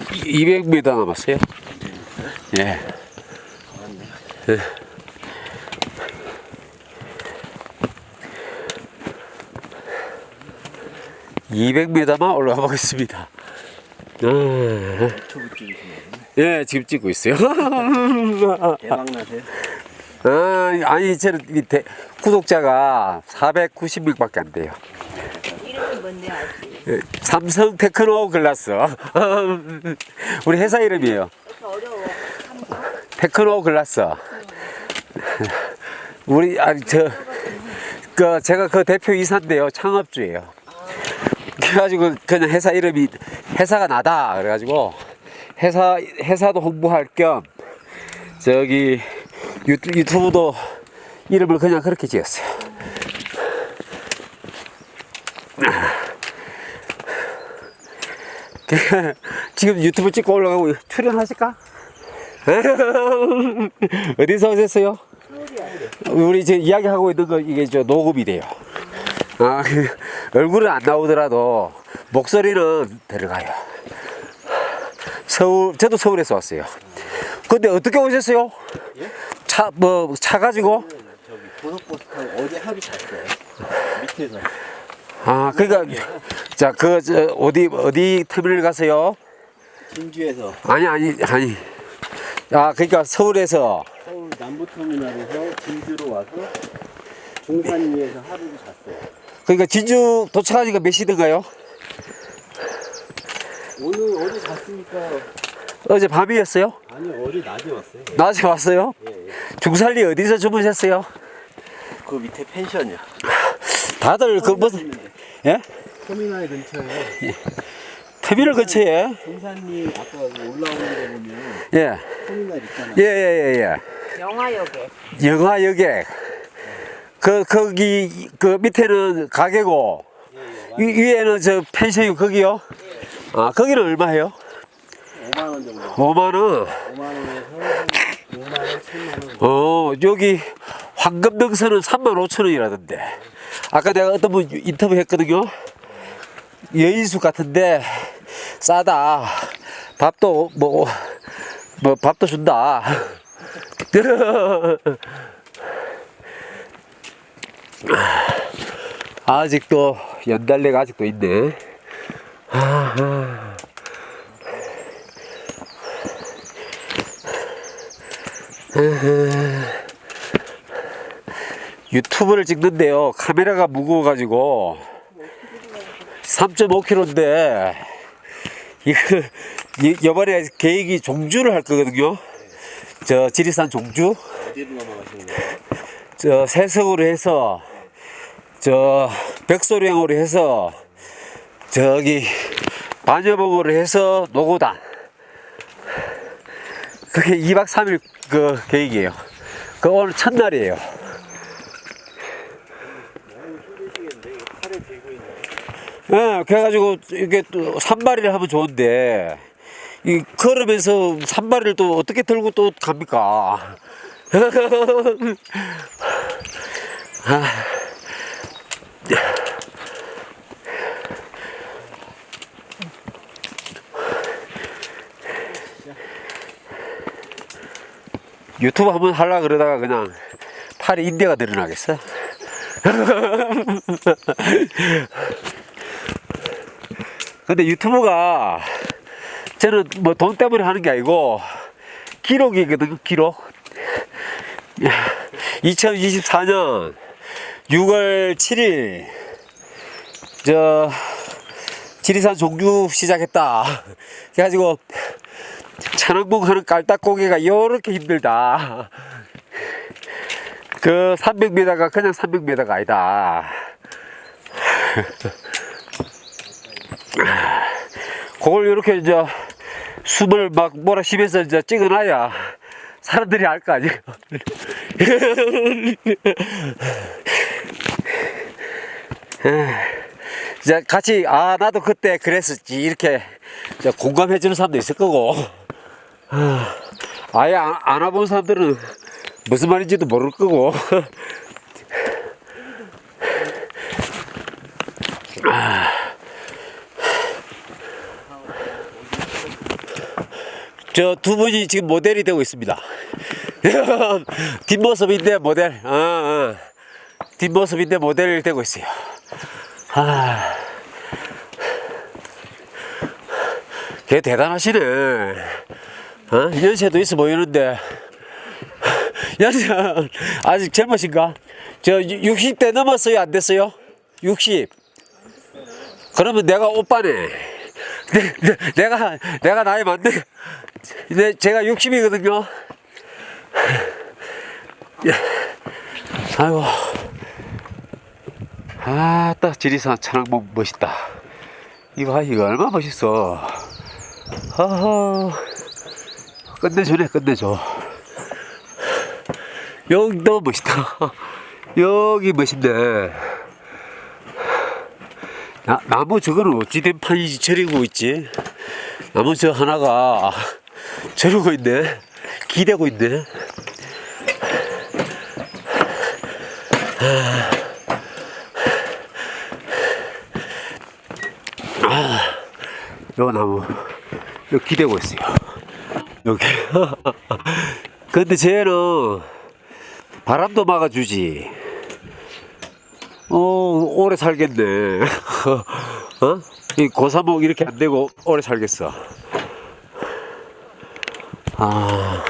200m 남았어요. 예. 예. (200m만) 올라가 보겠습니다. 찍으시네. 예, 지금 찍고 있어요. 대박 나세요. 아, 아니, 밑에 구독자가 490명밖에 안 돼요. 뭔데 알지? 예, 삼성 테크노 글라스. 우리 회사 이름이에요. 어려워. 테크노 글라스. 우리 아니 저 그 제가 그 대표 이사인데요. 창업주예요. 그래가지고 그냥 회사 이름이 회사가 나다 그래가지고 회사 회사도 홍보할 겸 저기 유튜, 유튜브도 이름을 그냥 그렇게 지었어요. 지금 유튜브 찍고 올라가고 출연하실까? 어디서 오셨어요? 우리 지금 이야기하고 있는 거 이게 저 녹음이 돼요. 아, 그 얼굴은 안 나오더라도 목소리는 들어가요. 서울, 저도 서울에서 왔어요. 근데 어떻게 오셨어요? 차, 뭐, 차 가지고? 저기 고속버스 타고 어제 하루 잤어요. 밑에서. 아, 그러니까, 자, 그, 저, 어디, 어디 터미널 가세요? 진주에서 아니, 아니, 아니. 아, 그러니까 서울에서, 서울 남부터미널에서 진주로 와서 중산리에서 하루를 잤어요. 그러니까 진주 도착하니까 몇 시든가요? 오늘 어디 잤으니까 어제 밤이었어요? 아니 어제 낮에 왔어요. 낮에 왔어요? 예, 예. 중살리 어디서 주무셨어요? 그 밑에 펜션이야. 다들 그 무슨. 예? 터미널 근처에 터미널 근처에 중산리 아까 올라오는 데 보면 예. 터미널 있잖아요. 예, 예, 예, 예. 영화역에. 영화 여객. 그 거기 그 밑에는 가게고 위, 위에는 저 펜션이 거기요. 아, 거기는 얼마예요? 5만 원 정도. 5만 원. 5만 원에서 한 6만 원, 7만 원. 어, 여기 황금 능선은 3만 5천 원이라던데. 아까 내가 어떤 분 인터뷰 했거든요. 여인숙 같은데 싸다. 밥도 뭐, 뭐 밥도 준다. 아직도 연달래가 아직도 있네. 유튜브를 찍는데요. 카메라가 무거워가지고 3.5kg인데 이거 이- 이번에 계획이 종주를 할 거거든요. 저 지리산 종주? 저 세석으로 해서 저 백소량으로 해서 저기 반여봉으로 해서 노고단 그게 2박 3일 그 계획이에요. 그 오늘 첫날이에요. 팔을 들고 있는 예, 그래가지고 이게 또 산발이를 하면 좋은데 이 걸으면서 산발이를 또 어떻게 들고 또 갑니까? 아. 유튜브 한번 하려 그러다가 그냥 팔에 인대가 늘어나겠어. 근데 유튜브가 저는 뭐 돈 때문에 하는 게 아니고 기록이거든요, 기록. 2024년 6월 7일 저 지리산 종주 시작했다. 그래가지고 천왕봉 하는 깔딱고개가 요렇게 힘들다. 그 300m가 그냥 300m가 아니다. 그걸 이렇게 이제 숨을 막 몰아쉬면서 이제 찍어놔야 사람들이 알 거 아니에요. 이제 같이 아 나도 그때 그랬었지. 이렇게 공감해 주는 사람도 있을 거고. 아, 아예 안, 안 와본 사람들은 무슨 말인지도 모를 거고 저 두 분이 지금 모델이 되고 있습니다. 뒷모습인데 모델. 어, 어. 뒷모습인데 모델이 되고 있어요. 아. 걔 대단하시네. 어? 연세도 있어 보이는데. 연세 아직 젊으신가? 저 60대 넘었어요? 안 됐어요? 60. 그러면 내가 오빠네. 내, 내, 내가 내가 나이 많네. 네, 제가 60이거든요. 아이고. 아따 지리산 천왕봉 멋있다. 이거 봐, 이거 얼마 나 멋있어. 하하. 끝내주네 끝내줘. 여기도 멋있다. 여기 멋있네. 나, 나무 저거는 어찌 된 판인지 저리고 있지? 나무 저 하나가 저러고 있네. 기대고 있네. 아, 요 나무, 요 기대고 있어요. 여기. 근데 쟤는 바람도 막아주지. 어, 오래 살겠네. 어? 이 고사목 이렇게 안 되고 오래 살겠어. 아,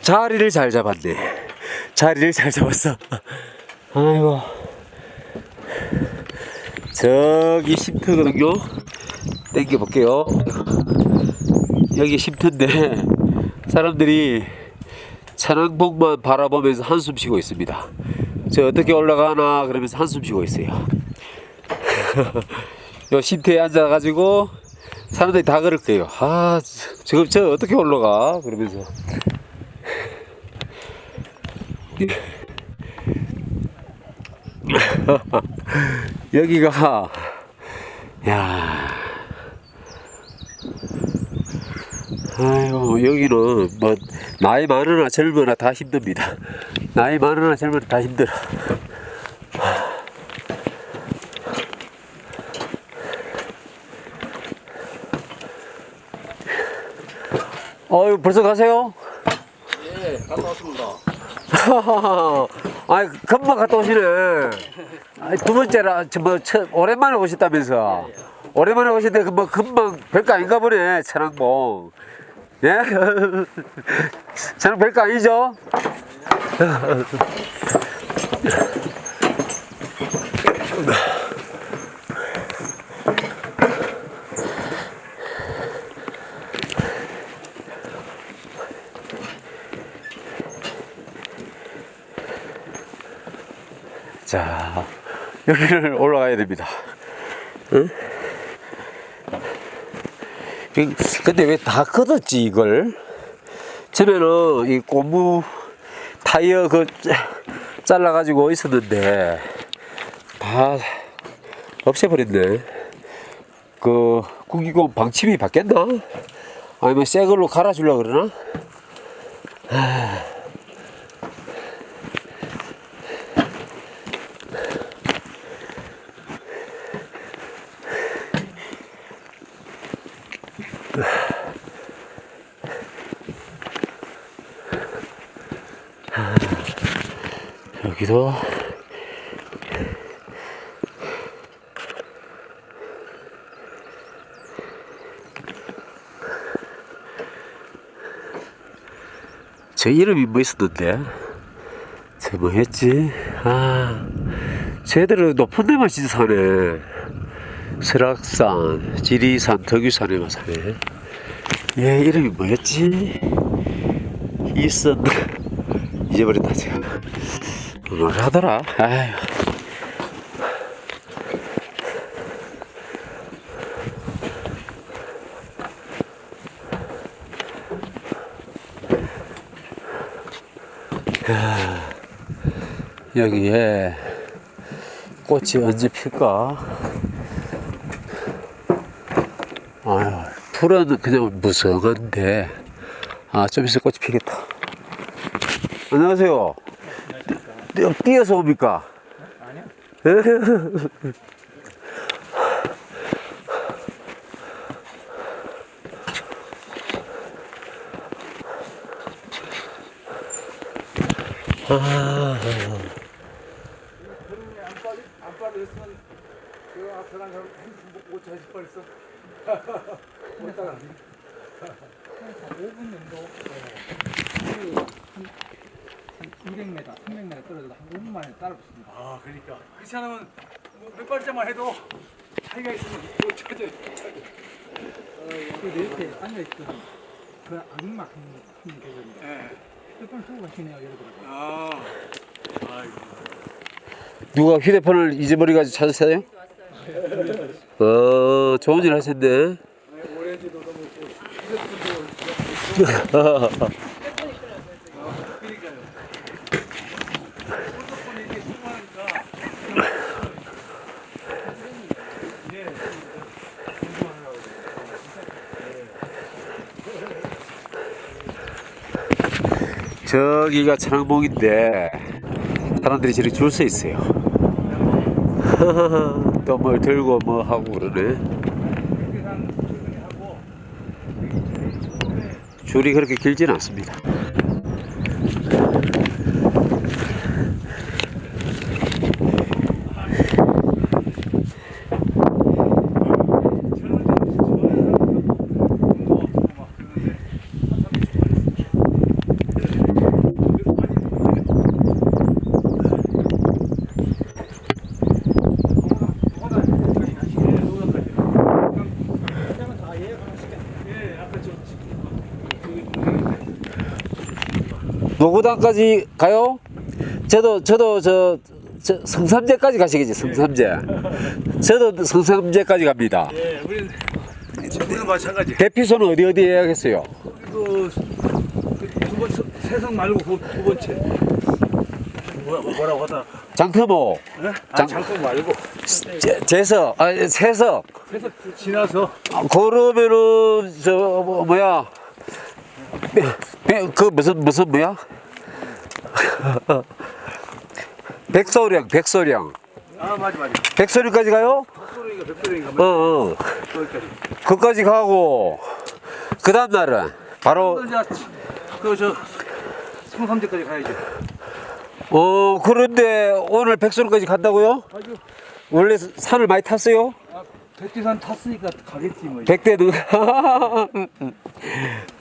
자리를 잘 잡았네. 자리를 잘 잡았어. 아이고. 저기 쉼터거든요. 땡겨 볼게요. 여기 쉼터인데 사람들이 천왕봉만 바라보면서 한숨 쉬고 있습니다. 저 어떻게 올라가나 그러면서 한숨 쉬고 있어요. 요 쉼터에 앉아가지고 사람들이 다 그럴 거예요. 아, 저, 저 어떻게 올라가? 그러면서. 여기가, 야 아이고, 여기는 뭐, 나이 많으나 젊으나 다 힘듭니다. 나이 많으나 젊으나 다 힘들어. 벌써 가세요? 예, 갔다 왔습니다. 아이 금방 갔다 오시네. 아이, 두 번째라 저뭐 오랜만에 오셨다면서. 오랜만에 오셨는데 그뭐 금방 별거 아닌가 보네 천왕봉. 예? 저는 별거 아니죠? 자 여기를 올라가야 됩니다. 응? 이- 근데 왜 다 걷었지 이걸? 처음에는 이 고무 타이어 그 잘라 가지고 있었는데 다 없애버렸네. 그 구기공 방침이 바뀌었나? 아니면 새 걸로 갈아주려 그러나? 여기도 저 이름이 뭐 있었는데? 저 뭐였지? 아 제대로 높은 데만 진짜 사네. 설악산 지리산 덕유산에만 사네. 얘 이름이 뭐였지? 있었나? 잊어버렸다 제가 뭘 하더라 아휴 여기에 꽃이 언제 필까? 아유, 풀은 그냥 무성한데, 아, 좀 있으면 꽃이 피겠다. 안녕하세요. 뛰어서 옵니까? 아니요. 아. 한 200m, 300m. 떨어져도 한 5분 만에 따라붙습니다. 아, 그러니까. 그렇지 않으면 뭐몇 발자만 해도 차이가 있으면 못 찾아요. 못 찾아요. 그 옆에 앉아있던 그 악마 한분 계셨는데 몇번 두고 가시네요, 이러더라고요. 아, 아이고. 누가 휴대폰을 잊어버려가지고 찾으세요? 어, 좋은 일 하셨네. 오렌지도 너무 있고 휴대폰도 그러니까요. 핸드폰이 이게 수많으니까 예. 저기가 천왕봉인데 사람들이 저렇게 줄 서 있어요. 또 뭘 들고 뭐 하고 그러네. 줄이 그렇게 길진 않습니다. 노구단까지 가요? 저도 저도 저, 저 성삼제까지 가시겠지 성삼제. 저도 성삼제까지 갑니다. 예, 우리는 우리는 마찬가지. 대피소는 어디 어디 해야겠어요? 그, 그두 번째 세상 말고 그두 번째. 뭐라 뭐라고 하다. 장터모, 예? 아, 장- 장소 말고 제, 재석, 아, 세석. 그래서 지나서 아, 그러면은 저 뭐, 뭐야? 그 무슨 무슨 뭐야? 백소령, 백소령. 아 맞아 맞아. 백소령까지 가요? 백소리가 백소리가 어, 어. 거기까지. 그까지 가고 그 다음 날은 바로 그 저 성삼제까지 가야죠. 어 그런데 오늘 백소령까지 간다고요? 아주 원래 산을 많이 탔어요? 아, 백두산 탔으니까 가겠지 뭐. 백대는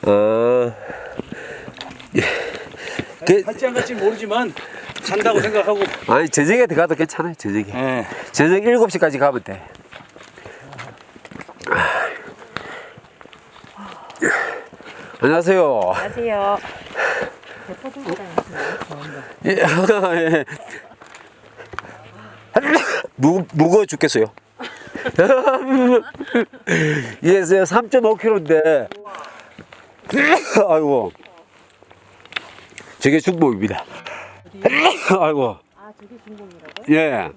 어. 그, 갈지 안 갈지 모르지만 간다고 생각하고. 아니 저녁에 들어가도 괜찮아요 저녁에 예. 저녁 7시까지 가면 돼 안녕하세요 안녕하세요. 예, 예. 무, 무거워 죽겠어요. 이게 3.5kg인데, 아이고, 저게 중복입니다. 아이고, 아 저게 중공이라고? 예.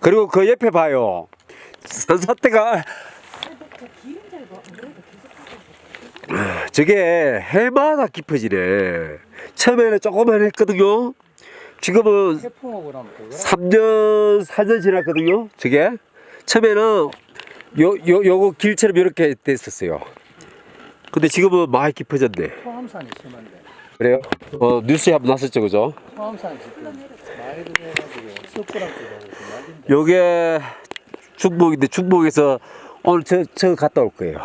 그리고 그 옆에 봐요. 산사태가, 그 하고 저게 해마다 깊어지네. 처음에는 조금만 했거든요. 지금은 태풍하고 나면 3년, 4년 지났거든요. 저게. 처음에는 요, 요, 요거 길처럼 이렇게 됐었어요. 근데 지금은 많이 깊어졌네. 포함산이 심한데. 그래요? 어, 뉴스에 한번 났었죠, 그죠? 지금 많이 들어가지고. 요게 중복인데, 중복에서 오늘 저, 저 갔다 올 거예요.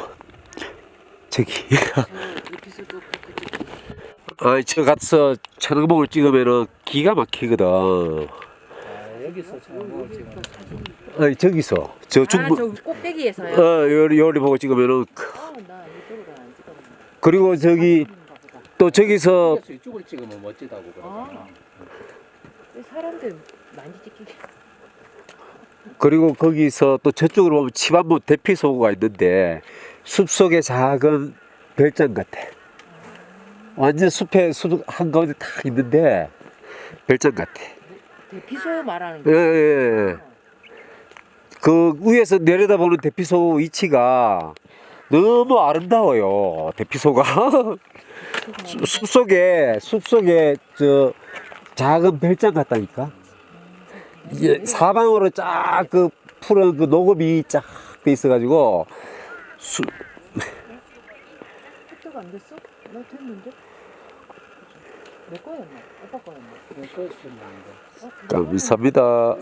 저기. 아, 저 가서 천왕봉을 찍으면은 기가 막히거든. 아, 여기서 참 지금 아니, 저기서. 저 중복. 아 저 꼭대기에서요? 어, 요리, 요리 보고 찍으면은. 아나 이쪽으로 안 찍었네. 그리고 저기, 또 저기서 이쪽으로 찍으면 멋지다고 아. 왜 사람들 많이 찍히게. 그리고 거기서 또 저쪽으로 보면 치반모 대피소가 있는데 숲속의 작은 별장 같아. 완전 숲에 숲 한가운데 딱 있는데 별장 같아. 대피소 말하는 예, 거. 예, 예. 그 위에서 내려다보는 대피소 위치가 너무 아름다워요. 대피소가 숲- 숲속에 숲속에 저 작은 별장 같다니까. 이게 사방으로 쫙 그 푸른 그 녹음이 쫙 돼 있어가지고 수, 획득 안 됐어? 나 됐는데? 내 거였나? 오빠 거였나? 감사합니다.